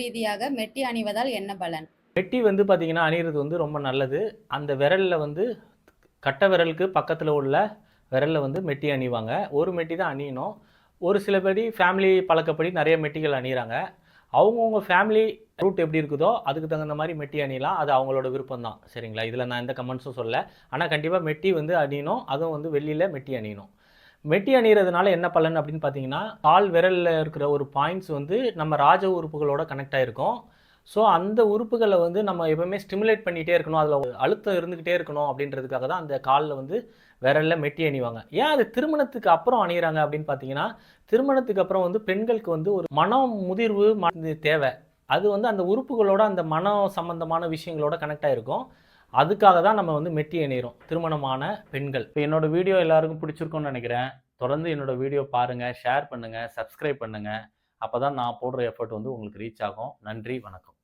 ரீதியாக மெட்டி அணிவதால் என்ன பலன்? மெட்டி வந்து பார்த்தீங்கன்னா அணிகிறது வந்து ரொம்ப நல்லது. அந்த விரலில் வந்து கட்டை விரலுக்கு பக்கத்தில் உள்ள விரலில் வந்து மெட்டி அணிவாங்க. ஒரு மெட்டி தான் அணியணும். ஒரு சில பேர் ஃபேமிலி பழக்கப்படி நிறைய மெட்டிகள் அணிகிறாங்க அவங்கவுங்க ஃபேமிலி ரூட் எப்படி இருக்குதோ அதுக்கு தகுந்த மாதிரி மெட்டி அணியலாம். அது அவங்களோட விருப்பம் தான். சரிங்களா? இதில் நான் எந்த கமெண்ட்ஸும் சொல்ல ஆனால் கண்டிப்பாக மெட்டி வந்து அணியணும். அதுவும் வந்து வெளியில் மெட்டி அணியணும். மெட்டி அணிகிறதுனால என்ன பலன் அப்படின்னு பார்த்தீங்கன்னா கால் விரலில் இருக்கிற ஒரு பாயிண்ட்ஸ் வந்து நம்ம ராஜ உறுப்புகளோட கனெக்ட் ஆகிருக்கும் ஸோ அந்த உறுப்புகளை வந்து நம்ம எப்பவுமே ஸ்டிமுலேட் பண்ணிகிட்டே இருக்கணும். அதில் அழுத்தம் இருந்துக்கிட்டே இருக்கணும் அப்படின்றதுக்காக தான் அந்த காலில் வந்து விரலில் மெட்டி அணிவாங்க. ஏன் அது திருமணத்துக்கு அப்புறம் அணிகிறாங்க அப்படின்னு பார்த்தீங்கன்னா திருமணத்துக்கு அப்புறம் வந்து பெண்களுக்கு வந்து ஒரு மனம் முதிர்வு தேவை. அது வந்து அந்த உறுப்புகளோட அந்த மனம் சம்பந்தமான விஷயங்களோட கனெக்ட் ஆகிருக்கும் அதுக்காக தான் நம்ம வந்து மெட்டி அணிகிறோம் திருமணமான பெண்கள். இப்போ என்னோட வீடியோ எல்லாருக்கும் பிடிச்சிருக்கும்னு நினைக்கிறேன். தொடர்ந்து என்னோட வீடியோ பாருங்கள் ஷேர் பண்ணுங்கள் சப்ஸ்கிரைப் பண்ணுங்கள் அப்போ தான் நான் போடுற எஃபர்ட் வந்து உங்களுக்கு ரீச் ஆகும். நன்றி வணக்கம்.